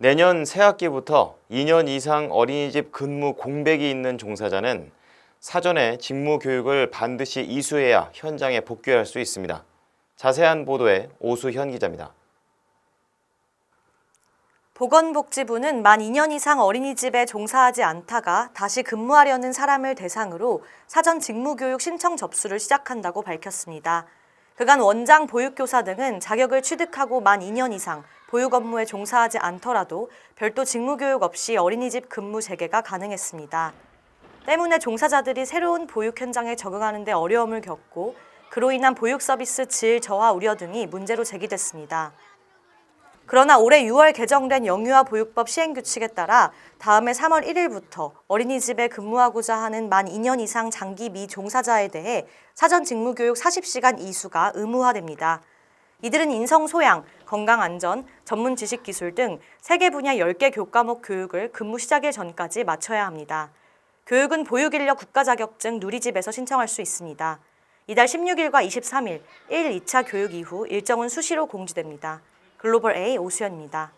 내년 새학기부터 2년 이상 어린이집 근무 공백이 있는 종사자는 사전에 직무 교육을 반드시 이수해야 현장에 복귀할 수 있습니다. 자세한 보도에 오수현 기자입니다. 보건복지부는 만 2년 이상 어린이집에 종사하지 않다가 다시 근무하려는 사람을 대상으로 사전 직무교육 신청 접수를 시작한다고 밝혔습니다. 그간 원장 보육교사 등은 자격을 취득하고 만 2년 이상 보육 업무에 종사하지 않더라도 별도 직무 교육 없이 어린이집 근무 재개가 가능했습니다. 때문에 종사자들이 새로운 보육 현장에 적응하는 데 어려움을 겪고 그로 인한 보육 서비스 질 저하 우려 등이 문제로 제기됐습니다. 그러나 올해 6월 개정된 영유아 보육법 시행 규칙에 따라 다음해 3월 1일부터 어린이집에 근무하고자 하는 만 2년 이상 장기 미 종사자에 대해 사전 직무 교육 40시간 이수가 의무화됩니다. 이들은 인성 소양, 건강 안전, 전문 지식 기술 등 3개 분야 10개 교과목 교육을 근무 시작일 전까지 마쳐야 합니다. 교육은 보육 인력 국가 자격증 누리집에서 신청할 수 있습니다. 이달 16일과 23일 1, 2차 교육 이후 일정은 수시로 공지됩니다. 글로벌 A 오수연입니다.